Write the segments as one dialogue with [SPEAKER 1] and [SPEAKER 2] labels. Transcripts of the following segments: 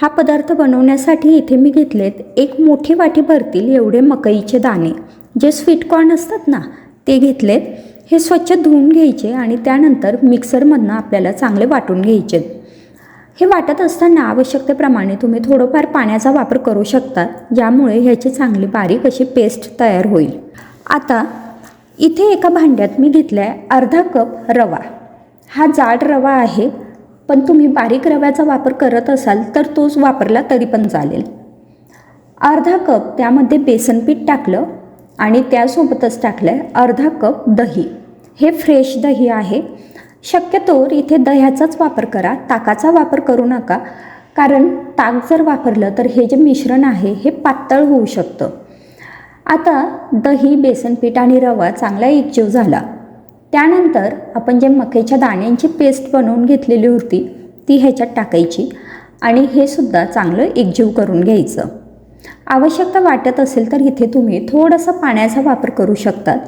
[SPEAKER 1] हा पदार्थ बनवण्यासाठी इथे मी घेतलेत एक मोठी वाटी भरतील एवढे मकईचे दाणे. जे स्वीटकॉर्न असतात ना ते घेतलेत. हे स्वच्छ धुवून घ्यायचे आणि त्यानंतर मिक्सरमधनं आपल्याला चांगले वाटून घ्यायचे. हे वाटत असताना आवश्यकतेप्रमाणे तुम्ही थोडंफार पाण्याचा वापर करू शकता ज्यामुळे ह्याची चांगली बारीक अशी पेस्ट तयार होईल. आता इथे एका भांड्यात मी घेतला आहे अर्धा कप रवा. हा जाड रवा आहे. पण तुम्ही बारीक रव्याचा वापर करत असाल तर तोच वापरला तरी पण चालेल. अर्धा कप त्यामध्ये बेसन पीठ टाकलं आणि त्यासोबतच टाकलं आहे अर्धा कप दही. हे फ्रेश दही आहे. शक्यतोवर इथे दह्याचाच वापर करा ताकाचा वापर करू नका कारण ताक जर वापरलं तर हे जे मिश्रण आहे हे पातळ होऊ शकतं. आता दही बेसन पीठ आणि रवा चांगला एकजीव झाला. त्यानंतर आपण जे मक्याच्या दाण्यांची पेस्ट बनवून घेतलेली होती ती ह्याच्यात टाकायची आणि हे सुद्धा चांगलं एकजीव करून घ्यायचं. आवश्यकता वाटत असेल तर इथे तुम्ही थोडासा पाण्याचा वापर करू शकतात.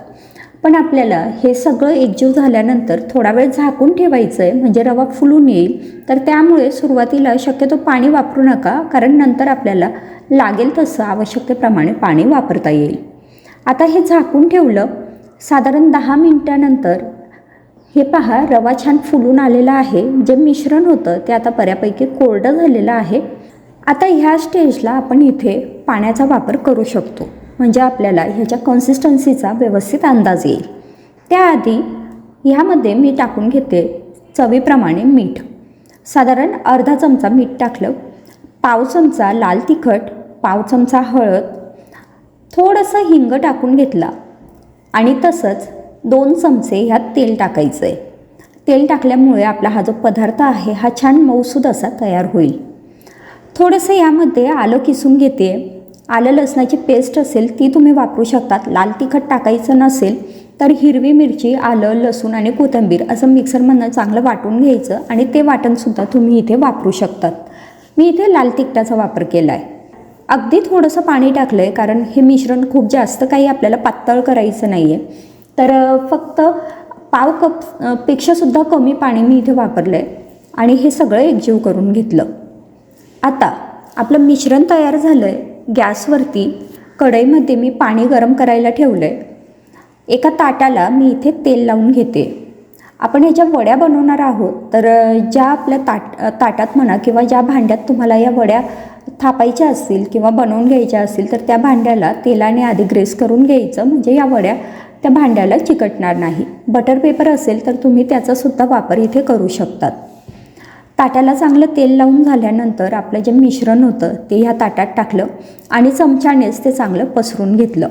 [SPEAKER 1] पण आपल्याला हे सगळं एकजीव झाल्यानंतर थोडा वेळ झाकून ठेवायचं आहे म्हणजे रवा फुलून येईल. तर त्यामुळे सुरुवातीला शक्यतो पाणी वापरू नका कारण नंतर आपल्याला लागेल तसं आवश्यकतेप्रमाणे पाणी वापरता येईल. आता हे झाकून ठेवलं साधारण दहा मिनटानंतर हे पहा रवा छान फुलून आलेला आहे. जे मिश्रण होतं ते आता बऱ्यापैकी कोरडं झालेलं आहे. आता ह्या स्टेजला आपण इथे पाण्याचा वापर करू शकतो. म्हणजे आपल्याला ह्याच्या कन्सिस्टन्सीचा व्यवस्थित अंदाज येईल. त्याआधी ह्यामध्ये मी टाकून घेते चवीप्रमाणे मीठ. साधारण अर्धा चमचा मीठ टाकलं. पाव चमचा लाल तिखट पाव चमचा हळद. थोडंसं हिंग टाकून घेतला. आणि तसंच दोन चमचे ह्यात तेल टाकायचं आहे तेल टाकल्यामुळे आपला हा जो पदार्थ आहे हा छान मऊसूद असा तयार होईल. थोडंसं यामध्ये आलं किसून घेते. आलं लसणाची पेस्ट असेल ती तुम्ही वापरू शकतात. लाल तिखट टाकायचं नसेल तर हिरवी मिरची आलं लसूण आणि कोथिंबीर असं मिक्सरमधनं चांगलं वाटून घ्यायचं आणि ते वाटणसुद्धा तुम्ही इथे वापरू शकतात. मी इथे लाल तिखटाचा वापर केला आहे अगदी थोडंसं पाणी टाकलं आहे कारण हे मिश्रण खूप जास्त काही आपल्याला पातळ करायचं नाही आहे तर फक्त पाव कप पेक्षासुद्धा कमी पाणी मी इथे वापरलं आहे आणि हे सगळं एकजीव करून घेतलं. आता आपलं मिश्रण तयार झालं आहे गॅसवरती कढईमध्ये मी पाणी गरम करायला ठेवलं आहे एका ताटाला मी इथे तेल लावून घेते. आपण ह्याच्या वड्या बनवणार आहोत तर ज्या आपल्या ताट ताटात म्हणा किंवा ज्या भांड्यात तुम्हाला या वड्या थापायच्या असतील किंवा बनवून घ्यायच्या असतील तर त्या भांड्याला तेलाने आधी ग्रेस करून घ्यायचं. म्हणजे या वड्या त्या भांड्याला चिकटणार नाही. बटर पेपर असेल तर तुम्ही त्याचासुद्धा वापर इथे करू शकतात. ताटाला चांगलं तेल लावून झाल्यानंतर आपलं जे मिश्रण होतं ते ह्या ताटात टाकलं आणि चमच्यानेच ते चांगलं पसरून घेतलं.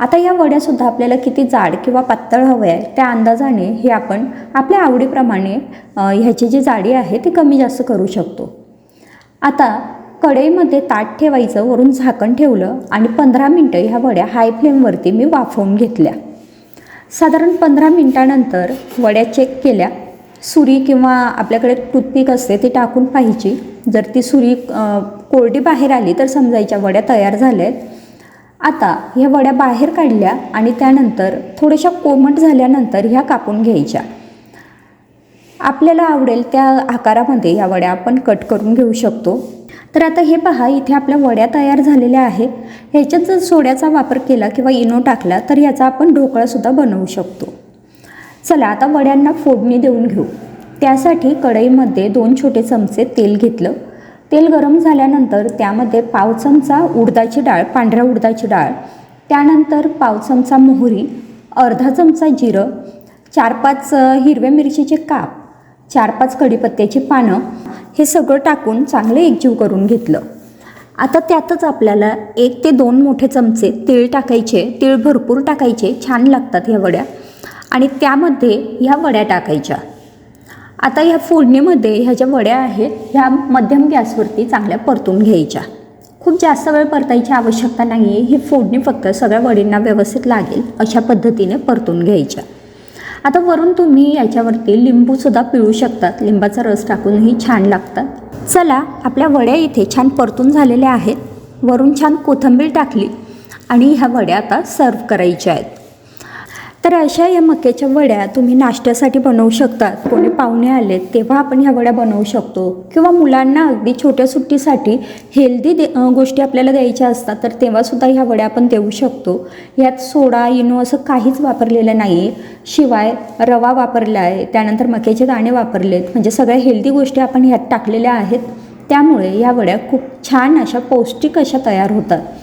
[SPEAKER 1] आता या वड्यासुद्धा आपल्याला किती जाड किंवा पातळ हवं आहे त्या अंदाजाने हे आपण आपल्या आवडीप्रमाणे ह्याची जी जाडी आहे ती कमी जास्त करू शकतो. आता कढईमध्ये ताट ठेवायचं वरून झाकण ठेवलं आणि पंधरा मिनटं ह्या वड्या हाय फ्लेमवरती मी वाफवून घेतल्या. साधारण पंधरा मिनटानंतर वड्या चेक केल्या. सुरी किंवा आपल्याकडे टूथपिक असते ती टाकून पाहिजे जर ती सुरी कोरडी बाहेर आली तर समजायच्या वड्या तयार झाल्या आहेत आता ह्या वड्या बाहेर काढल्या आणि त्यानंतर थोड्याशा कोमट झाल्यानंतर ह्या कापून घ्यायच्या. आपल्याला आवडेल त्या आकारामध्ये या वड्या आपण कट करून घेऊ शकतो. तर आता हे पहा इथे आपल्या वड्या तयार झालेल्या आहे ह्याच्यात जर सोड्याचा वापर केला किंवा इनो टाकला तर याचा आपण ढोकळासुद्धा बनवू शकतो. चला आता वड्यांना फोडणी देऊन घेऊ. त्यासाठी कढईमध्ये दोन छोटे चमचे तेल घेतलं. तेल गरम झाल्यानंतर त्यामध्ये पाव चमचा उडदाची डाळ पांढऱ्या उडदाची डाळ त्यानंतर पाव चमचा मोहरी अर्धा चमचा जिरं चार पाच हिरव्या मिरचीचे काप चार पाच कढीपत्त्याची पानं हे सगळं टाकून चांगलं एकजीव करून घेतलं. आता त्यातच आपल्याला एक ते दोन मोठे चमचे तीळ टाकायचे तीळ भरपूर टाकायचे छान लागतात ह्या वड्या. आणि त्यामध्ये ह्या वड्या टाकायच्या. आता ह्या फोडणीमध्ये ह्या ज्या वड्या आहेत ह्या मध्यम गॅसवरती चांगल्या परतून घ्यायच्या. खूप जास्त वेळ परतायची आवश्यकता नाही आहे ही फोडणी फक्त सगळ्या वडींना व्यवस्थित लागेल अशा पद्धतीने परतून घ्यायच्या. आता वरून तुम्ही याच्यावरती लिंबूसुद्धा पिळू शकतात लिंबाचा रस टाकूनही छान लागतात. चला आपल्या वड्या इथे छान परतून झालेल्या आहेत. वरून छान कोथिंबीर टाकली आणि ह्या वड्या आता सर्व करायच्या आहेत. तर अशा या मक्याच्या वड्या तुम्ही नाश्त्यासाठी बनवू शकता कोणी पाहुणे आले तेव्हा आपण ह्या वड्या बनवू शकतो. किंवा मुलांना अगदी छोट्या सुट्टीसाठी हेल्दी दे गोष्टी आपल्याला द्यायच्या असतात तर तेव्हासुद्धा ह्या वड्या आपण देऊ शकतो. यात सोडा इनो असं काहीच वापरलेलं नाही आहे शिवाय रवा वापरला आहे त्यानंतर मक्याचे दाणे वापरलेत. म्हणजे सगळ्या हेल्दी गोष्टी आपण ह्यात टाकलेल्या आहेत. त्यामुळे या वड्या खूप छान अशा पौष्टिक अशा तयार होतात.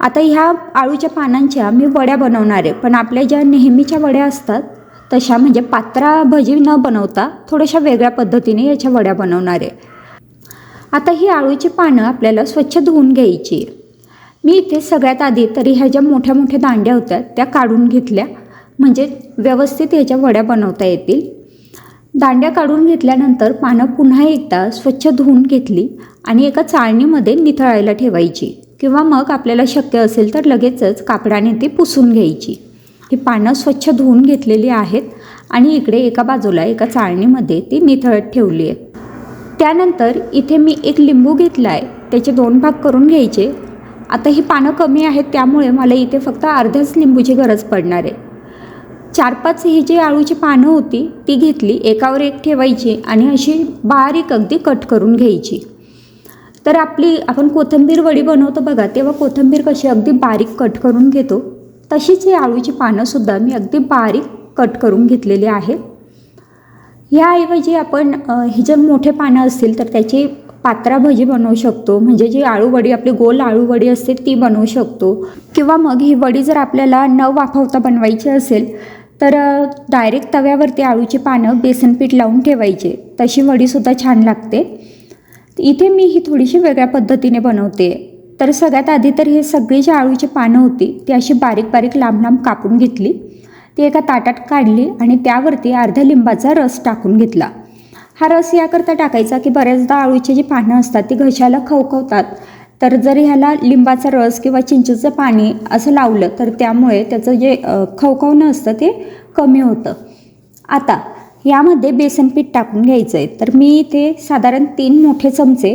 [SPEAKER 1] आता ह्या आळूच्या पानांच्या मी वड्या बनवणार आहे. पण आपल्या ज्या नेहमीच्या वड्या असतात तशा म्हणजे पात्रा भजी न बनवता थोड्याशा वेगळ्या पद्धतीने याच्या वड्या बनवणार आहे. आता ही आळूची पानं आपल्याला स्वच्छ धुवून घ्यायची मी इथे सगळ्यात आधी तरी ह्या ज्या मोठ्या मोठ्या दांड्या होत्या त्या काढून घेतल्या. म्हणजे व्यवस्थित ह्याच्या वड्या बनवता येतील. दांड्या काढून घेतल्यानंतर पानं पुन्हा एकदा स्वच्छ धुवून घेतली आणि एका चाळणीमध्ये निथळायला ठेवायची. किंवा मग आपल्याला शक्य असेल तर लगेचच कापडाने ती पुसून घ्यायची. ही पानं स्वच्छ धुवून घेतलेली आहेत आणि इकडे एका बाजूला एका चाळणीमध्ये ती निथळत ठेवली आहेत. त्यानंतर इथे मी एक लिंबू घेतला आहे त्याचे दोन भाग करून घ्यायचे. आता ही पानं कमी आहेत त्यामुळे मला इथे फक्त अर्ध्याच लिंबूची गरज पडणार आहे. चार पाच ही जी आळूची पानं होती ती घेतली एकावर एक ठेवायची आणि अशी बारीक अगदी कट करून घ्यायची. तर आपली आपण कोथिंबीर वडी बनवतो बघा तेव्हा कोथिंबीर कशी अगदी बारीक कट करून घेतो तशीच ही आळूची पानंसुद्धा मी अगदी बारीक कट करून घेतलेली आहे. ह्याऐवजी आपण हे ही जर मोठे पानं असतील तर त्याची पात्रा भजी बनवू शकतो म्हणजे जी आळू वडी आपली गोल आळू वडी असते ती बनवू शकतो. किंवा मग ही वडी जर आपल्याला न वाफवता बनवायची असेल तर डायरेक्ट तव्यावरती आळूची पानं बेसन पीठ लावून ठेवायचे. तशी वडीसुद्धा छान लागते. इथे मी ही थोडीशी वेगळ्या पद्धतीने बनवते. तर सगळ्यात आधी तर हे सगळी जी आळूची पानं होती ती अशी बारीक बारीक लांब लांब कापून घेतली. ती एका ताटात काढली आणि त्यावरती अर्ध्या लिंबाचा रस टाकून घेतला. हा रस याकरता टाकायचा की बऱ्याचदा आळूची जी पानं असतात ती घशाला खवखवतात. तर जर ह्याला लिंबाचा रस किंवा चिंचेचं पाणी असं लावलं तर त्यामुळे त्याचं जे खवखवणं असतं ते कमी होतं. आता यामध्ये बेसन पीठ टाकून घ्यायचं आहे तर मी इथे साधारण तीन मोठे चमचे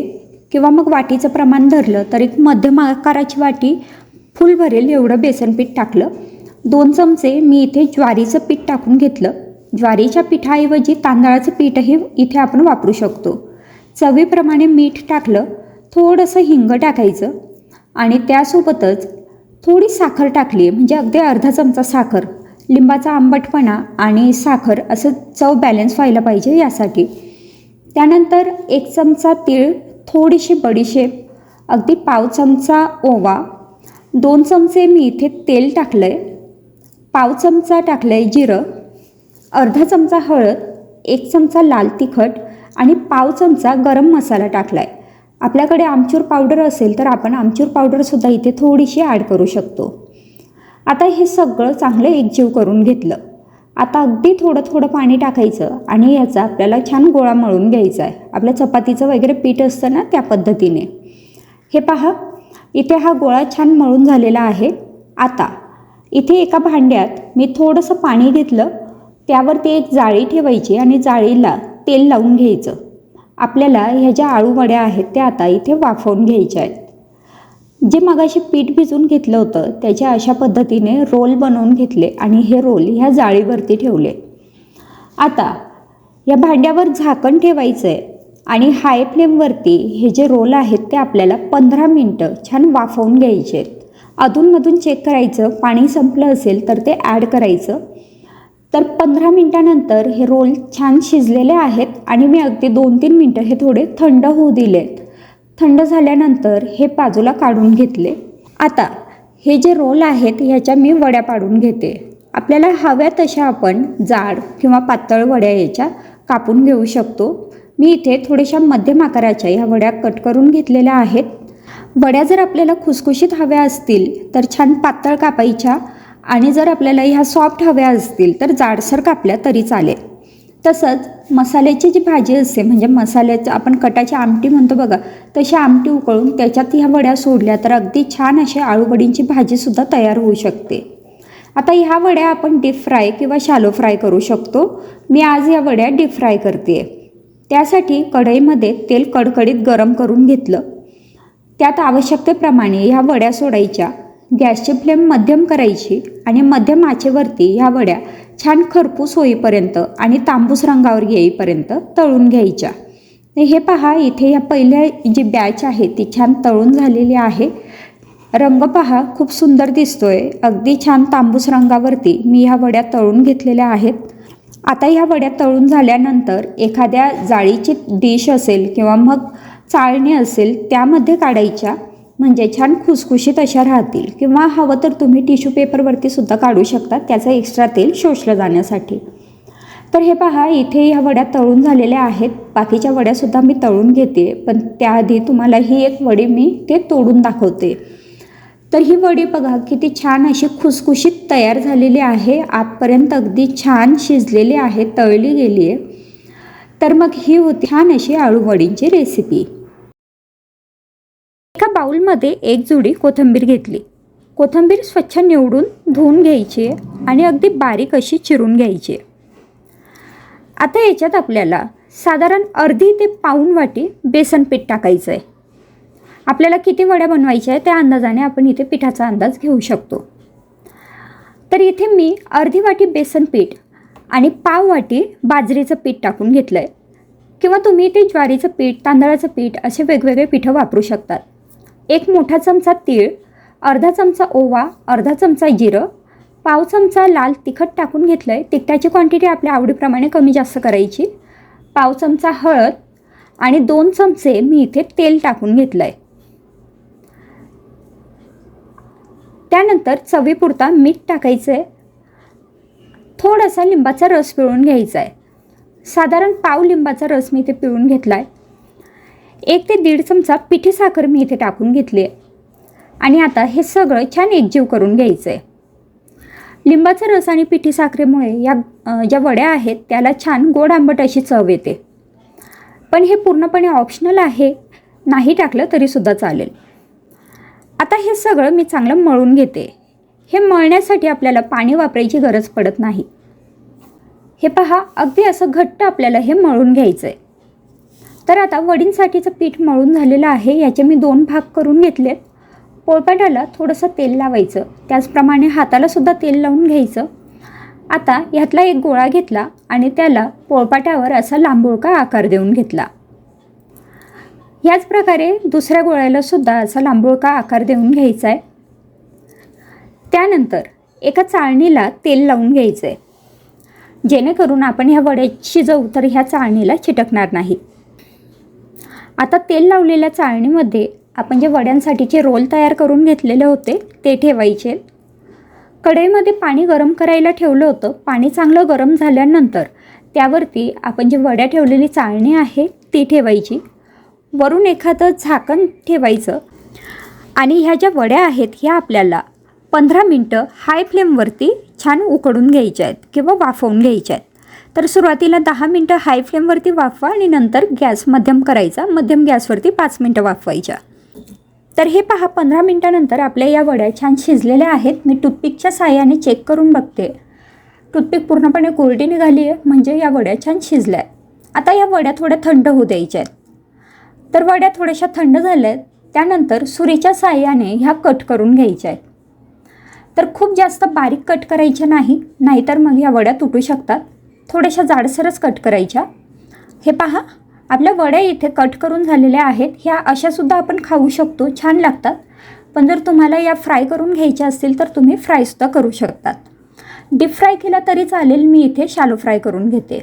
[SPEAKER 1] किंवा मग वाटीचं प्रमाण धरलं तर एक मध्यम आकाराची वाटी फुल भरेल एवढं बेसन पीठ टाकलं. दोन चमचे मी इथे ज्वारीचं पीठ टाकून घेतलं. ज्वारीच्या पिठाऐवजी तांदळाचं पीठही इथे आपण वापरू शकतो. चवीप्रमाणे मीठ टाकलं थोडंसं हिंग टाकायचं आणि त्यासोबतच थोडी साखर टाकली म्हणजे अगदी अर्धा चमचा साखर. लिंबाचा आंबटपणा आणि साखर असं चव बॅलन्स व्हायला पाहिजे यासाठी. त्यानंतर एक चमचा तीळ थोडीशी बडीशेप अगदी पाव चमचा ओवा दोन चमचे मी इथे तेल टाकलं आहे पाव चमचा टाकलं आहे जिरं अर्धा चमचा हळद एक चमचा लाल तिखट आणि पाव चमचा गरम मसाला टाकला आहे आपल्याकडे आमचूर पावडर असेल तर आपण आमचूर पावडरसुद्धा इथे थोडीशी ॲड करू शकतो. आता हे सगळं चांगलं एकजीव करून घेतलं. आता अगदी थोडं थोडं पाणी टाकायचं आणि याचा आपल्याला छान गोळा मळून घ्यायचा आहे. आपल्या चपातीचं वगैरे पीठ असतं ना त्या पद्धतीने. हे पहा इथे हा गोळा छान मळून झालेला आहे. आता इथे एका भांड्यात मी थोडंसं पाणी घेतलं. त्यावरती एक जाळी ठेवायची आणि जाळीला तेल लावून घ्यायचं. आपल्याला ह्या ज्या आळू वड्या आहेत त्या आता इथे वाफवून घ्यायच्या आहेत. जे मगाशी पीठ भिजून घेतलं होतं त्याच्या अशा पद्धतीने रोल बनवून घेतले आणि हे रोल ह्या जाळीवरती ठेवले. आता या भांड्यावर झाकण ठेवायचं आहे आणि हाय फ्लेमवरती हे जे रोल आहेत ते आपल्याला पंधरा मिनटं छान वाफवून घ्यायचे आहेत. अधूनमधून चेक करायचं पाणी संपलं असेल तर ते ॲड करायचं. तर पंधरा मिनटानंतर हे रोल छान शिजलेले आहेत आणि मी अगदी दोन तीन मिनटं हे थोडे थंड होऊ दिलेत. थंड झाल्यानंतर हे बाजूला काढून घेतले. आता हे जे रोल आहेत ह्याच्या मी वड्या पाडून घेते. आपल्याला हव्या तशा आपण जाड किंवा पातळ वड्या याच्या कापून घेऊ शकतो. मी इथे थोड्याशा मध्यम आकाराच्या ह्या वड्या कट करून घेतलेल्या आहेत. वड्या जर आपल्याला खुसखुशीत हव्या असतील तर छान पातळ कापायच्या आणि जर आपल्याला ह्या सॉफ्ट हव्या असतील तर जाडसर कापल्या तरी चालेल. तसंच मसाल्याची जी भाजी असते म्हणजे मसाल्याचं आपण कटाची आमटी म्हणतो बघा तशी आमटी उकळून त्याच्यात ह्या वड्या सोडल्या तर अगदी छान अशी आळूवडींची भाजीसुद्धा तयार होऊ शकते. आता ह्या वड्या आपण डीप फ्राय किंवा शालो फ्राय करू शकतो. मी आज या वड्या डीप फ्राय करते त्यासाठी कढईमध्ये तेल कडकडीत गरम करून घेतलं. त्यात आवश्यकतेप्रमाणे ह्या वड्या सोडायच्या. गॅसची फ्लेम मध्यम करायची आणि मध्यम आचेवरती ह्या वड्या छान खरपूस होईपर्यंत आणि तांबूस रंगावर येईपर्यंत तळून घ्यायच्या. हे पहा इथे या पहिल्या जी बॅच आहे ती छान तळून झालेली आहे. रंग पहा खूप सुंदर दिसतोय. अगदी छान तांबूस रंगावरती मी ह्या वड्या तळून घेतलेल्या आहेत. आता ह्या वड्या तळून झाल्यानंतर एखाद्या जाळीची डिश असेल किंवा मग चाळणी असेल त्यामध्ये काढायच्या. म्हणजे छान खुसखुशीत अशा राहतील. किंवा हवं तर तुम्ही टिश्यू पेपरवरती सुद्धा काढू शकता त्याचं एक्स्ट्रा तेल शोषलं जाण्यासाठी. तर हे पहा इथे ह्या वड्या तळून झालेल्या आहेत. बाकीच्या वड्यासुद्धा मी तळून घेते पण त्याआधी तुम्हाला ही एक वडी मी ते तोडून दाखवते. तर ही वडी बघा किती छान अशी खुसखुशीत तयार झालेली आहे. आतपर्यंत अगदी छान शिजलेली आहे तळली गेली आहे तर मग ही होती छान अशी आळूवडींची रेसिपी एका बाउलमध्ये एक जुडी कोथिंबीर घेतली. कोथिंबीर स्वच्छ निवडून धुवून घ्यायची आहे आणि अगदी बारीक अशी चिरून घ्यायची. आहे आता याच्यात आपल्याला साधारण अर्धी ते पाऊण वाटी बेसन पीठ टाकायचं आहे आपल्याला किती वड्या बनवायच्या आहे त्या अंदाजाने आपण इथे पिठाचा अंदाज घेऊ शकतो. तर इथे मी अर्धी वाटी बेसन पीठ आणि पाव वाटी बाजरीचं पीठ टाकून घेतलं आहे किंवा तुम्ही ते ज्वारीचं पीठ तांदळाचं पीठ असे वेगवेगळे पिठं वापरू शकतात. एक मोठा चमचा तीळ अर्धा चमचा ओवा अर्धा चमचा जिरं पाव चमचा लाल तिखट टाकून घेतलं आहे तिखटाची क्वांटिटी आपल्या आवडीप्रमाणे कमी जास्त करायची. पाव चमचा हळद आणि दोन चमचे मी इथे तेल टाकून घेतलं आहे त्यानंतर चवीपुरता मीठ टाकायचं आहे थोडासा लिंबाचा रस पिळून घ्यायचा आहे साधारण पाव लिंबाचा रस मी इथे पिळून घेतला आहे एक ते दीड चमचा पिठी साखर मी इथे टाकून घेतली आहे. आणि आता हे सगळं छान एकजीव करून घ्यायचं आहे लिंबाचा रस आणि पिठी साखरेमुळे या ज्या वड्या आहेत त्याला छान गोड आंबट अशी चव येते. पण हे पूर्णपणे ऑप्शनल आहे नाही टाकलं तरीसुद्धा चालेल. आता हे सगळं मी चांगलं मळून घेते. हे मळण्यासाठी आपल्याला पाणी वापरायची गरज पडत नाही. हे पहा अगदी असं घट्ट आपल्याला हे मळून घ्यायचं आहे तर आता वडींसाठीचं पीठ मळून झालेलं आहे याचे मी दोन भाग करून घेतलेत. पोळपाटाला थोडंसं तेल लावायचं त्याचप्रमाणे हातालासुद्धा तेल लावून घ्यायचं. आता ह्यातला एक गोळा घेतला आणि त्याला पोळपाटावर असा लांबोळका आकार देऊन घेतला. ह्याच प्रकारे दुसऱ्या गोळ्यालासुद्धा असा लांबोळका आकार देऊन घ्यायचा आहे त्यानंतर एका चाळणीला तेल लावून घ्यायचं आहे जेणेकरून आपण ह्या वड्या शिजवू तर ह्या चाळणीला चिटकणार नाही. आता तेल लावलेल्या चाळणीमध्ये आपण जे वड्यांसाठीचे रोल तयार करून घेतलेले होते ते ठेवायचे. कढईमध्ये पाणी गरम करायला ठेवलं होतं. पाणी चांगलं गरम झाल्यानंतर त्यावरती आपण जी वड्या ठेवलेली चाळणी आहे ती ठेवायची. वरून एखादं झाकण ठेवायचं. आणि ह्या ज्या वड्या आहेत ह्या आपल्याला पंधरा मिनटं हाय फ्लेमवरती छान उकडून घ्यायच्या आहेत किंवा वाफवून घ्यायच्या आहेत. तर सुरुवातीला दहा मिनटं हाय फ्लेमवरती वाफवा आणि नंतर गॅस मध्यम करायचा. मध्यम गॅसवरती पाच मिनटं वाफवायच्या. तर हे पहा पंधरा मिनटानंतर आपल्या या वड्या छान शिजलेल्या आहेत. मी टूथपिकच्या साह्याने चेक करून बघते. टूथपिक पूर्णपणे कोरडी निघाली आहे म्हणजे या वड्या छान शिजल्या. आहेत आता या वड्या थोड्या थंड होऊ द्यायच्या आहेत तर वड्या थोड्याशा थंड झाल्या आहेत त्यानंतर सुरीच्या साह्याने ह्या कट करून घ्यायच्या आहेत तर खूप जास्त बारीक कट करायच्या नाही नाहीतर मग ह्या वड्या तुटू शकतात. थोड्याशा जाडसरच कट करायच्या. हे पहा आपल्या वड्या इथे कट करून झालेल्या आहेत. ह्या अशासुद्धा आपण खाऊ शकतो. छान लागतात. पण जर तुम्हाला या फ्राय करून घ्यायच्या असतील तर तुम्ही फ्रायसुद्धा करू शकतात. डीप फ्राय केला तरी चालेल. मी इथे शालो फ्राय करून घेते.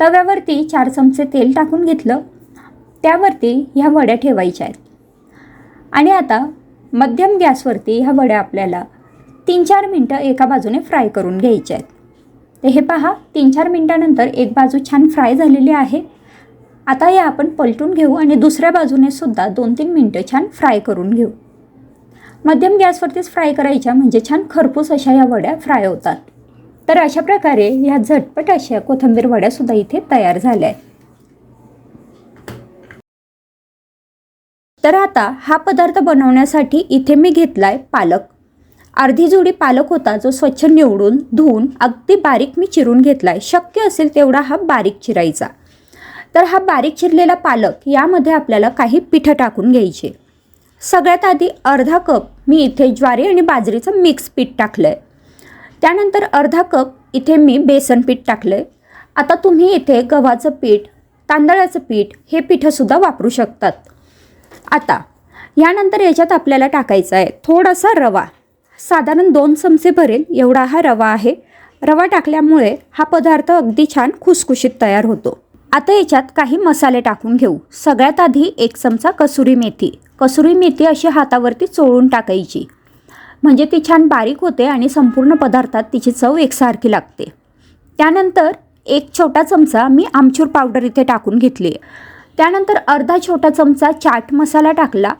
[SPEAKER 1] तव्यावरती चार चमचे तेल टाकून घेतलं. त्यावरती ह्या वड्या ठेवायच्या आहेत. आणि आता मध्यम गॅसवरती ह्या वड्या आपल्याला तीन चार मिनटं एका बाजूने फ्राय करून घ्यायच्या आहेत. तर हे पहा तीन चार मिनटानंतर एक बाजू छान फ्राय झालेली आहे. आता हे आपण पलटून घेऊ आणि दुसऱ्या बाजूने सुद्धा दोन तीन मिनटं छान फ्राय करून घेऊ. मध्यम गॅसवरतीच फ्राय करायच्या म्हणजे छान खरपूस अशा या वड्या फ्राय होतात. तर अशा प्रकारे ह्या झटपट अशा कोथंबीर वड्यासुद्धा इथे तयार झाल्या आहेत तर आता हा पदार्थ बनवण्यासाठी इथे मी घेतला आहे पालक. अर्धी जोडी पालक होता जो स्वच्छ निवडून धुवून अगदी बारीक मी चिरून घेतलाय. शक्य असेल तेवढा हा बारीक चिरायचा. तर हा बारीक चिरलेला पालक यामध्ये आपल्याला काही पिठं टाकून घ्यायचे. सगळ्यात आधी अर्धा कप मी इथे ज्वारी आणि बाजरीचं मिक्स पीठ टाकलं आहे त्यानंतर अर्धा कप इथे मी बेसन पीठ टाकलं आहे आता तुम्ही इथे गव्हाचं पीठ तांदळाचं पीठ हे पिठंसुद्धा वापरू शकतात. आता यानंतर याच्यात आपल्याला टाकायचं आहे थोडासा रवा. साधारण दोन चमचे भरेल एवढा हा रवा आहे. रवा टाकल्यामुळे हा पदार्थ अगदी छान खुसखुशीत तयार होतो. आता याच्यात काही मसाले टाकून घेऊ. सगळ्यात आधी एक चमचा कसुरी मेथी. कसुरी मेथी अशी हातावरती चोळून टाकायची. म्हणजे ती छान बारीक होते आणि संपूर्ण पदार्थात तिची चव एकसारखी लागते. त्यानंतर एक छोटा चमचा मी आमचूर पावडर इथे टाकून घेतली. त्यानंतर अर्धा छोटा चमचा चाट मसाला टाकला.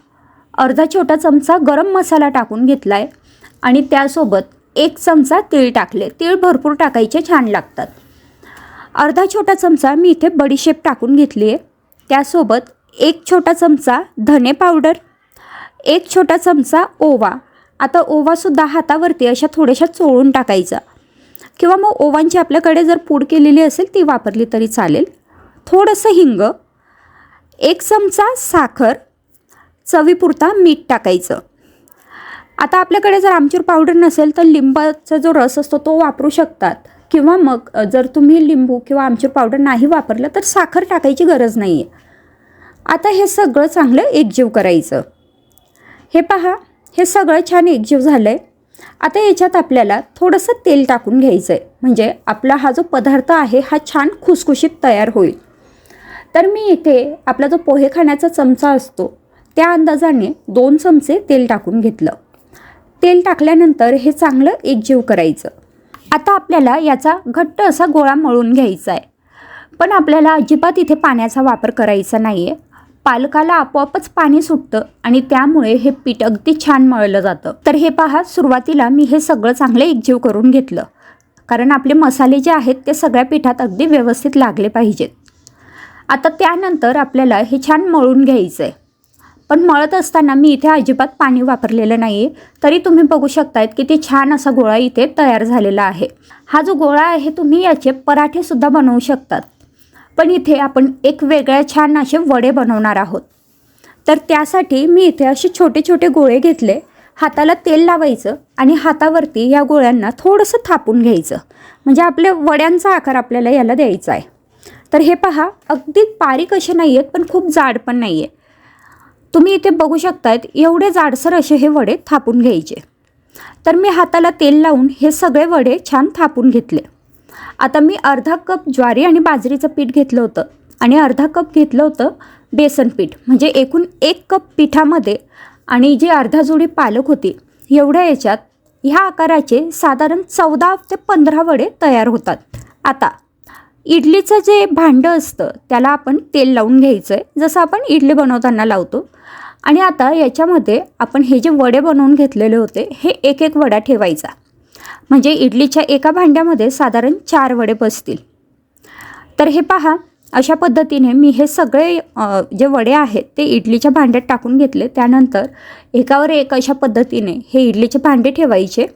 [SPEAKER 1] अर्धा छोटा चमचा गरम मसाला टाकून घेतला आहे आणि त्यासोबत एक चमचा तीळ टाकले. तीळ भरपूर टाकायचे छान लागतात. अर्धा छोटा चमचा मी इथे बडीशेप टाकून घेतली आहे. त्यासोबत एक छोटा चमचा धने पावडर एक छोटा चमचा ओवा. आता ओवासुद्धा हातावरती अशा थोड्याशा चोळून टाकायचा. किंवा मग ओवांची आपल्याकडे जर पूड केलेली असेल ती वापरली तरी चालेल. थोडंसं हिंग एक चमचा साखर चवीपुरता मीठ टाकायचं. आता आपल्याकडे जर आमचूर पावडर नसेल तर लिंबाचा जो रस असतो तो वापरू शकतात. किंवा मग जर तुम्ही लिंबू किंवा आमचूर पावडर नाही वापरलं तर साखर टाकायची गरज नाही आहे आता हे सगळं चांगलं एकजीव करायचं. हे पहा हे सगळं छान एकजीव झालं आहे आता याच्यात आपल्याला थोडंसं तेल टाकून घ्यायचं आहे म्हणजे आपला हा जो पदार्थ आहे हा छान खुसखुशीत तयार होईल. तर मी इथे आपला जो पोहे खाण्याचा चमचा असतो त्या अंदाजाने दोन चमचे तेल टाकून घेतलं. तेल टाकल्यानंतर हे चांगलं एकजीव करायचं. आता आपल्याला याचा घट्ट असा गोळा मळून घ्यायचा आहे. पण आपल्याला अजिबात इथे पाण्याचा वापर करायचा नाही आहे पालकाला आपोआपच पाणी सुटतं आणि त्यामुळे हे पीठ अगदी छान मळलं जातं. तर हे पहा सुरुवातीला मी हे सगळं चांगलं एकजीव करून घेतलं. कारण आपले मसाले जे आहेत ते सगळ्या पिठात अगदी व्यवस्थित लागले पाहिजेत. आता त्यानंतर आपल्याला हे छान मळून घ्यायचं आहे पण मळत असताना मी इथे अजिबात पाणी वापरलेलं नाही आहे तरी तुम्ही बघू शकतायत किती छान असा गोळा इथे तयार झालेला आहे. हा जो गोळा आहे तुम्ही याचे पराठेसुद्धा बनवू शकतात. पण इथे आपण एक वेगळ्या छान असे वडे बनवणार आहोत. तर त्यासाठी मी इथे असे छोटे छोटे गोळे घेतले. हाताला तेल लावायचं आणि हातावरती या गोळ्यांना थोडंसं थापून घ्यायचं. म्हणजे आपल्या वड्यांचा आकार आपल्याला याला द्यायचा आहे. तर हे पहा अगदी बारीक असे नाही आहेत पण खूप जाड पण नाही आहे तुम्ही इथे बघू शकतायत एवढे जाडसर असे हे वडे थापून घ्यायचे. तर मी हाताला तेल लावून हे सगळे वडे छान थापून घेतले. आता मी अर्धा कप ज्वारी आणि बाजरीचं पीठ घेतलं होतं आणि अर्धा कप घेतलं होतं बेसन पीठ म्हणजे एकूण एक कप पिठामध्ये आणि जी अर्धा जोडी पालक होती एवढ्या याच्यात ह्या आकाराचे साधारण चौदा ते पंधरा वडे तयार होतात. आता इडलीचं जे भांडं असतं त्याला आपण तेल लावून घ्यायचं आहे जसं आपण इडली बनवताना लावतो. आणि आता याच्यामध्ये आपण हे जे वडे बनवून घेतलेले होते हे एक एक वडा ठेवायचा. म्हणजे इडलीच्या एका भांड्यामध्ये साधारण चार वडे बसतील. तर हे पहा अशा पद्धतीने मी हे सगळे जे वडे आहेत ते इडलीच्या भांड्यात टाकून घेतले. त्यानंतर एकावर एक अशा पद्धतीने हे इडलीचे भांडे ठेवायचे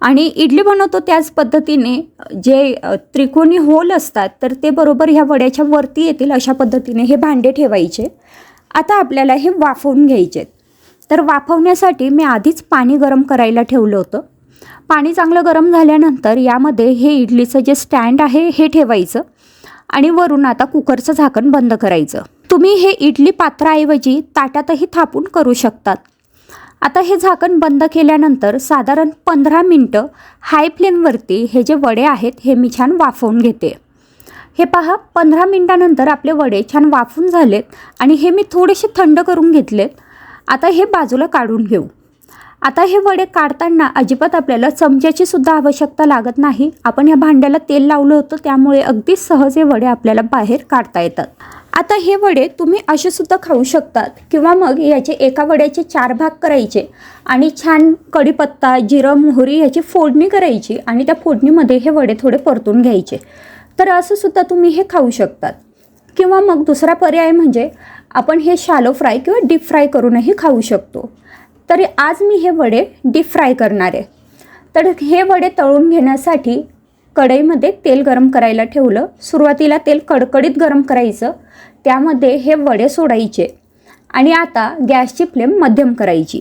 [SPEAKER 1] आणि इडली बनवतो त्याच पद्धतीने जे त्रिकोणी होल असतात तर ते बरोबर ह्या वड्याच्या वरती येतील अशा पद्धतीने हे भांडे ठेवायचे. आता आपल्याला हे वाफवून घ्यायचे. तर वाफवण्यासाठी मी आधीच पाणी गरम करायला ठेवलं होतं. पाणी चांगलं गरम झाल्यानंतर यामध्ये हे इडलीचं जे स्टँड आहे हे ठेवायचं. आणि वरून आता कुकरचं झाकण बंद करायचं. तुम्ही हे इडली पात्राऐवजी ताटातही थापून करू शकतात. आता हे झाकण बंद केल्यानंतर साधारण पंधरा मिनटं हाय फ्लेमवरती हे जे वडे आहेत हे मी छान वाफवून घेते. हे पहा पंधरा मिनटानंतर आपले वडे छान वाफून झालेत आणि हे मी थोडेसे थंड करून घेतलेत. आता हे बाजूला काढून घेऊ. आता हे वडे काढताना अजिबात आपल्याला चमच्याची सुद्धा आवश्यकता लागत नाही. आपण या भांड्याला तेल लावलं होतं त्यामुळे अगदी सहज हे वडे आपल्याला बाहेर काढता येतात. आता हे वडे तुम्ही असे सुद्धा खाऊ शकतात. किंवा मग याचे एका वड्याचे चार भाग करायचे आणि छान कढीपत्ता जिरं मोहरी याची फोडणी करायची आणि त्या फोडणीमध्ये हे वडे थोडे परतून घ्यायचे. तर असं सुद्धा तुम्ही हे खाऊ शकतात. किंवा मग दुसरा पर्याय म्हणजे आपण हे शालो फ्राय किंवा डीप फ्राय करूनही खाऊ शकतो. तरी आज मी हे वडे डीप फ्राय करणार आहे. तर हे वडे तळून घेण्यासाठी कढईमध्ये तेल गरम करायला ठेवलं. सुरुवातीला तेल कडकडीत गरम करायचं. त्यामध्ये हे वडे सोडायचे. आणि आता गॅसची फ्लेम मध्यम करायची.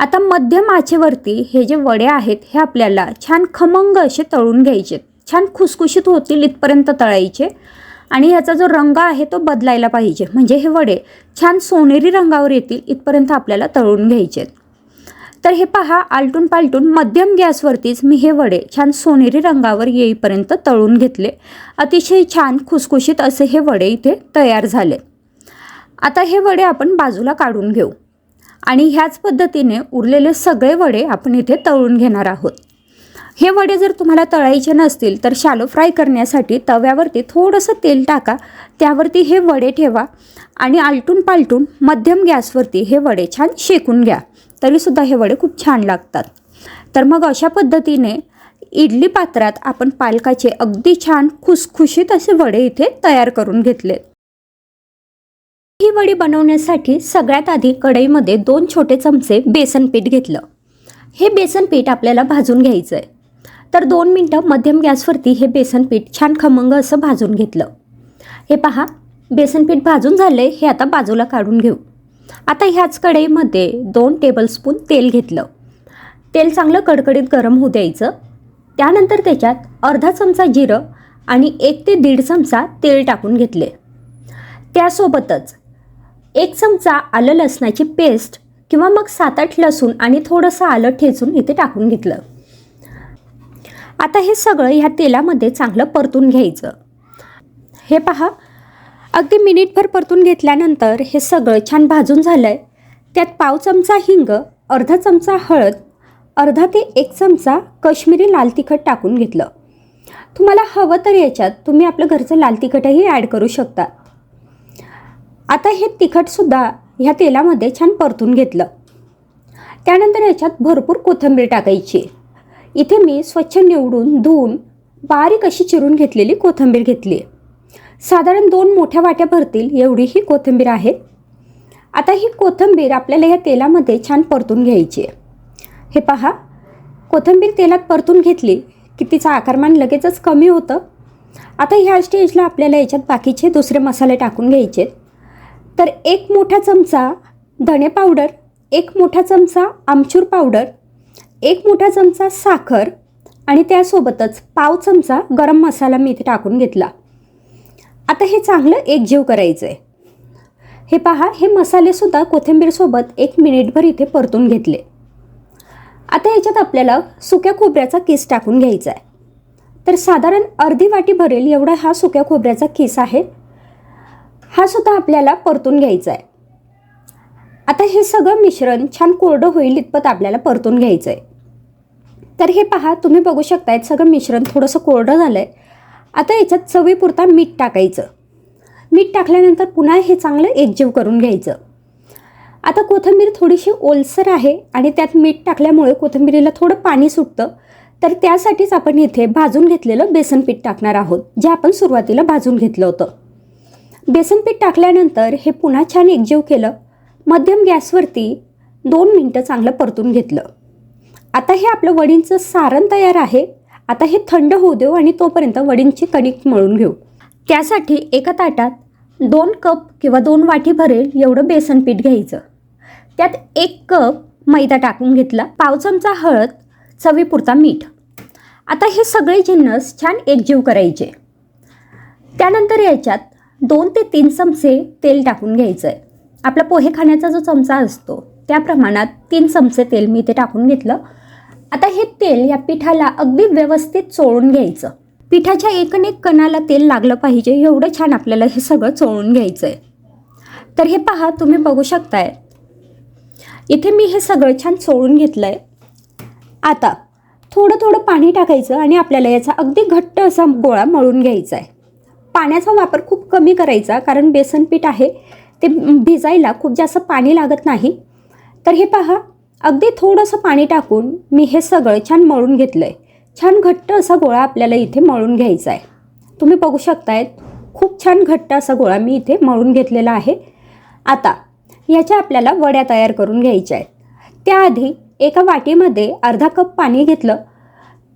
[SPEAKER 1] आता मध्यम आचेवरती हे जे वडे आहेत हे आपल्याला छान खमंग असे तळून घ्यायचे छान खुसखुशीत होतील इथपर्यंत तळायचे. आणि ह्याचा जो रंग आहे तो बदलायला पाहिजे. म्हणजे हे वडे छान सोनेरी रंगावर येतील इथपर्यंत आपल्याला तळून घ्यायचे तर हे पहा आलटून पालटून मध्यम गॅसवरतीच मी हे वडे छान सोनेरी रंगावर येईपर्यंत तळून घेतले. अतिशय छान खुसखुशीत असे हे वडे इथे तयार झाले. आता हे वडे आपण बाजूला काढून घेऊ. आणि ह्याच पद्धतीने उरलेले सगळे वडे आपण इथे तळून घेणार आहोत. हे वडे जर तुम्हाला तळायचे नसतील तर शालो फ्राय करण्यासाठी तव्यावरती थोडंसं तेल टाका. त्यावरती हे वडे ठेवा आणि आलटून पालटून मध्यम गॅसवरती हे वडे छान शेकून घ्या. तरीसुद्धा हे वडे खूप छान लागतात. तर मग अशा पद्धतीने इडली पात्रात आपण पालकाचे अगदी छान खुसखुशीत असे वडे इथे तयार करून घेतलेत ही वडी बनवण्यासाठी सगळ्यात आधी कढईमध्ये दोन छोटे चमचे बेसन पीठ घेतलं. हे बेसन पीठ आपल्याला भाजून घ्यायचं आहे तर दोन मिनटं मध्यम गॅसवरती हे बेसन पीठ छान खमंग असं भाजून घेतलं. हे पहा बेसन पीठ भाजून झाले हे आता बाजूला काढून घेऊ. आता ह्याच कढईमध्ये दोन टेबलस्पून तेल घेतलं. तेल चांगलं कडकडीत गरम होऊ द्यायचं. त्यानंतर त्याच्यात अर्धा चमचा जिरं आणि एक ते दीड चमचा तेल टाकून घेतले. त्यासोबतच एक चमचा आलं लसणाची पेस्ट किंवा मग सात आठ लसूण आणि थोडंसं आलं ठेचून इथे टाकून घेतलं. आता हे सगळं ह्या तेलामध्ये चांगलं परतून घ्यायचं. हे पहा अगदी मिनिटभर परतून घेतल्यानंतर हे सगळं छान भाजून झालं आहे त्यात पाव चमचा हिंग अर्धा चमचा हळद अर्धा ते एक चमचा कश्मीरी लाल तिखट टाकून घेतलं. तुम्हाला हवं तर याच्यात तुम्ही आपलं घरचं लाल तिखटही ॲड करू शकता. आता हे तिखटसुद्धा ह्या तेलामध्ये छान परतून घेतलं. त्यानंतर याच्यात भरपूर कोथिंबीर टाकायची. इथे मी स्वच्छ निवडून धुवून बारीक अशी चिरून घेतलेली कोथिंबीर घेतली साधारण दोन मोठ्या वाट्या भरतील एवढी ही कोथिंबीर आहे. आता ही कोथिंबीर आपल्याला ह्या तेलामध्ये छान परतून घ्यायची आहे. हे पहा कोथिंबीर तेलात परतून घेतली की तिचं आकारमान लगेचच कमी होतं. आता ह्या स्टेजला आपल्याला याच्यात बाकीचे दुसरे मसाले टाकून घ्यायचे तर एक मोठा चमचा धणे पावडर एक मोठा चमचा आमचूर पावडर एक मोठा चमचा साखर आणि त्यासोबतच पाव चमचा गरम मसाला मी इथे टाकून घेतला. आता हे चांगलं एकजीव करायचं आहे हे पहा हे मसालेसुद्धा कोथिंबीरसोबत एक मिनिटभर इथे परतून घेतले. आता याच्यात आपल्याला सुक्या खोबऱ्याचा किस टाकून घ्यायचा आहे तर साधारण अर्धी वाटी भरेल एवढा हा सुक्या खोबऱ्याचा किस आहे. हा सुद्धा आपल्याला परतून घ्यायचा आहे आता हे सगळं मिश्रण छान कोरडं होईल इतपत आपल्याला परतून घ्यायचं आहे तर हे पहा तुम्ही बघू शकतायत सगळं मिश्रण थोडंसं कोरडं झालं आहे आता याच्यात चवीपुरता मीठ टाकायचं. मीठ टाकल्यानंतर पुन्हा हे चांगलं एकजीव करून घ्यायचं. आता कोथिंबीर थोडीशी ओलसर आहे आणि त्यात मीठ टाकल्यामुळे कोथिंबीरीला थोडं पाणी सुटतं. तर त्यासाठीच आपण इथे भाजून घेतलेलं बेसन पीठ टाकणार आहोत जे आपण सुरुवातीला भाजून घेतलं होतं. बेसन पीठ टाकल्यानंतर हे पुन्हा छान एकजीव केलं. मध्यम गॅसवरती दोन मिनटं चांगलं परतून घेतलं. आता हे आपलं वडींचं सारण तयार आहे. आता हे थंड होऊ देऊ आणि तोपर्यंत वडींची कणिक मळून घेऊ. त्यासाठी एका ताटात दोन कप किंवा दोन वाटी भरेल एवढं बेसन पीठ घ्यायचं. त्यात एक कप मैदा टाकून घेतला पाव चमचा हळद चवीपुरता मीठ. आता हे सगळे जिन्नस छान एकजीव करायचे. त्यानंतर याच्यात दोन ते तीन चमचे तेल टाकून घ्यायचं आहे आपला पोहे खाण्याचा जो चमचा असतो त्या प्रमाणात तीन चमचे तेल मी इथे टाकून घेतलं. आता हे तेल या पिठाला अगदी व्यवस्थित चोळून घ्यायचं. पिठाच्या एकनेक कणाला तेल लागलं पाहिजे एवढं छान आपल्याला हे सगळं चोळून घ्यायचं आहे तर हे पहा तुम्ही बघू शकताय. इथे मी हे सगळं छान चोळून घेतलं आहे आता थोडं थोडं पाणी टाकायचं आणि आपल्याला याचा अगदी घट्ट असा गोळा मळून घ्यायचा आहे पाण्याचा वापर खूप कमी करायचा कारण बेसन पीठ आहे ते भिजायला खूप जास्त पाणी लागत नाही. तर हे पहा अगदी थोडंसं पाणी टाकून मी हे सगळं छान मळून घेतलं आहे छान घट्ट असा गोळा आपल्याला इथे मळून घ्यायचा आहे. तुम्ही बघू शकतायत खूप छान घट्ट असा गोळा मी इथे मळून घेतलेला आहे. आता याच्या आपल्याला वड्या तयार करून घ्यायच्या आहेत. त्याआधी एका वाटीमध्ये अर्धा कप पाणी घेतलं.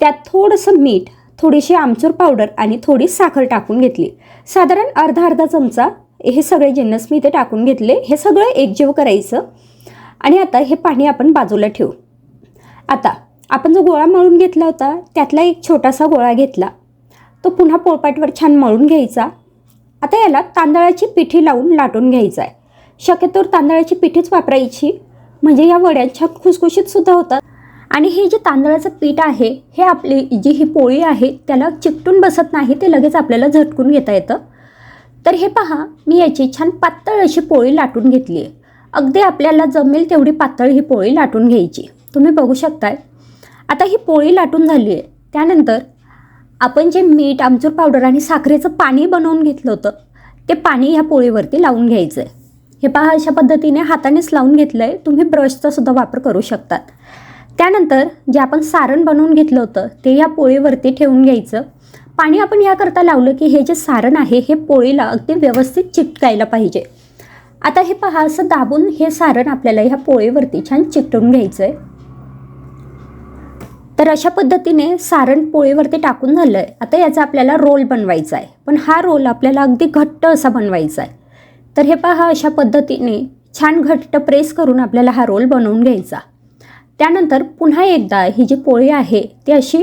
[SPEAKER 1] त्यात थोडंसं मीठ थोडीशी आमचूर पावडर आणि थोडी साखर टाकून घेतली. साधारण अर्धा अर्धा चमचा हे सगळे जिन्नस मी इथे टाकून घेतले. हे सगळं एकजीव करायचं. आणि आता हे पाणी आपण बाजूला ठेवू. आता आपण जो गोळा मळून घेतला होता त्यातला एक छोटासा गोळा घेतला. तो पुन्हा पोळपाटवर छान मळून घ्यायचा. आता याला तांदळाची पिठी लावून लाटून घ्यायचा आहे शक्यतोवर तांदळाची पिठीच वापरायची. म्हणजे या वड्या छान खुसखुशीतसुद्धा होतात. आणि हे जे तांदळाचं पीठ आहे हे आपली जी ही पोळी आहे त्याला चिकटून बसत नाही ते लगेच आपल्याला झटकून घेता येतं. तर हे पहा मी याची छान पातळ अशी पोळी लाटून घेतली आहे अगदी आपल्याला जमेल तेवढी पातळ ही पोळी लाटून घ्यायची. तुम्ही बघू शकताय. आता ही पोळी लाटून झाली आहे त्यानंतर आपण जे मीठ आमचूर पावडर आणि साखरेचं पाणी बनवून घेतलं होतं ते पाणी ह्या पोळीवरती लावून घ्यायचं आहे हे पहा अशा पद्धतीने हातानेच लावून घेतलं आहे तुम्ही ब्रशचा सुद्धा वापर करू शकतात. त्यानंतर जे आपण सारण बनवून घेतलं होतं ते या पोळीवरती ठेवून घ्यायचं. पाणी आपण याकरता लावलं की हे जे सारण आहे हे पोळीला अगदी व्यवस्थित चिटकायला पाहिजे. आता हे पहा असं दाबून हे सारण आपल्याला ह्या पोळीवरती छान चिकटून घ्यायचं आहे तर अशा पद्धतीने सारण पोळीवरती टाकून झालं आहे आता याचा आपल्याला रोल बनवायचा आहे पण हा रोल आपल्याला अगदी घट्ट असा बनवायचा आहे तर हे पहा अशा पद्धतीने छान घट्ट प्रेस करून आपल्याला हा रोल बनवून घ्यायचा. त्यानंतर पुन्हा एकदा ही जी पोळी आहे ती अशी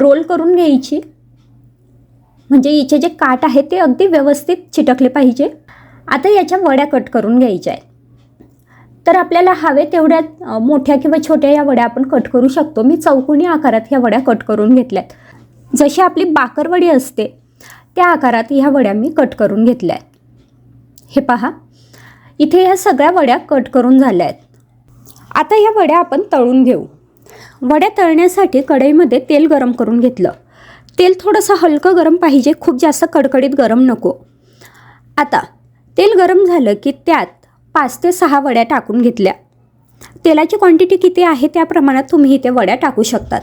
[SPEAKER 1] रोल करून घ्यायची. म्हणजे हिचे जे काट आहे ते अगदी व्यवस्थित चिटकले पाहिजे. आता याच्या वड्या कट करून घ्यायच्या आहेत. तर आपल्याला हवे तेवढ्या मोठ्या किंवा छोट्या या वड्या आपण कट करू शकतो. मी चौकोनी आकारात ह्या वड्या कट करून घेतल्यात. जशी आपली बाकरवडी असते त्या आकारात ह्या वड्या मी कट करून घेतल्या आहेत. हे पहा. इथे ह्या सगळ्या वड्या कट करून झाल्या आहेत. आता ह्या वड्या आपण तळून घेऊ. वड्या तळण्यासाठी कढईमध्ये तेल गरम करून घेतलं. तेल थोडंसं हलकं गरम पाहिजे. खूप जास्त कडकडीत गरम नको. आता तेल गरम झालं की त्यात पाच ते सहा वड्या टाकून घेतल्या. तेलाची क्वांटिटी किती आहे त्या प्रमाणात तुम्ही इथे वड्या टाकू शकतात.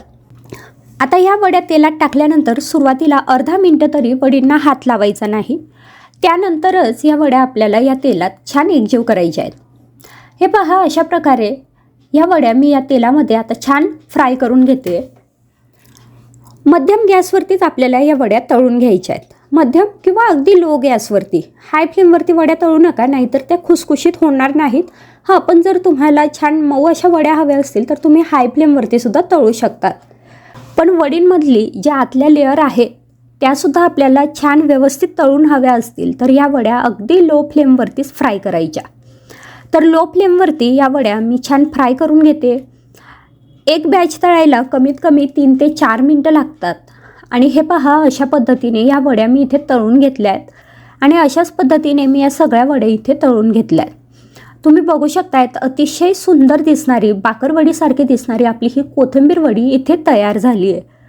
[SPEAKER 1] आता या वड्या तेलात टाकल्यानंतर सुरुवातीला अर्धा मिनटं तरी वडींना हात लावायचा नाही. त्यानंतरच या वड्या आपल्याला या तेलात छान एकजीव करायच्या आहेत. हे पहा अशा प्रकारे या वड्या मी या तेलामध्ये आता छान फ्राय करून घेते. मध्यम गॅसवरतीच आपल्याला या वड्या तळून घ्यायच्या आहेत. मध्यम किंवा अगदी लो गॅसवरती हाय फ्लेमवरती वड्या तळू नका नाहीतर त्या खुसखुशीत होणार नाहीत. हां पण जर तुम्हाला छान मऊ अशा वड्या हव्या असतील तर तुम्ही हाय फ्लेमवरती सुद्धा तळू शकतात पण वडींमधली ज्या आतल्या लेअर आहेत त्यासुद्धा आपल्याला छान व्यवस्थित तळून हव्या असतील तर या वड्या अगदी लो फ्लेमवरतीच फ्राय करायच्या. तर लो फ्लेमवरती या वड्या मी छान फ्राय करून घेते. एक बॅच तळायला कमीत कमी तीन ते चार मिनटं लागतात. आणि हे पहा अशा पद्धतीने या वड्या मी इथे तळून घेतल्या आहेत. आणि अशाच पद्धतीने मी या सगळ्या वड्या इथे तळून घेतल्या आहेत. तुम्ही बघू शकतायत अतिशय सुंदर दिसणारी बाकरवडीसारखी दिसणारी आपली ही कोथिंबीर वडी इथे तयार झाली आहे.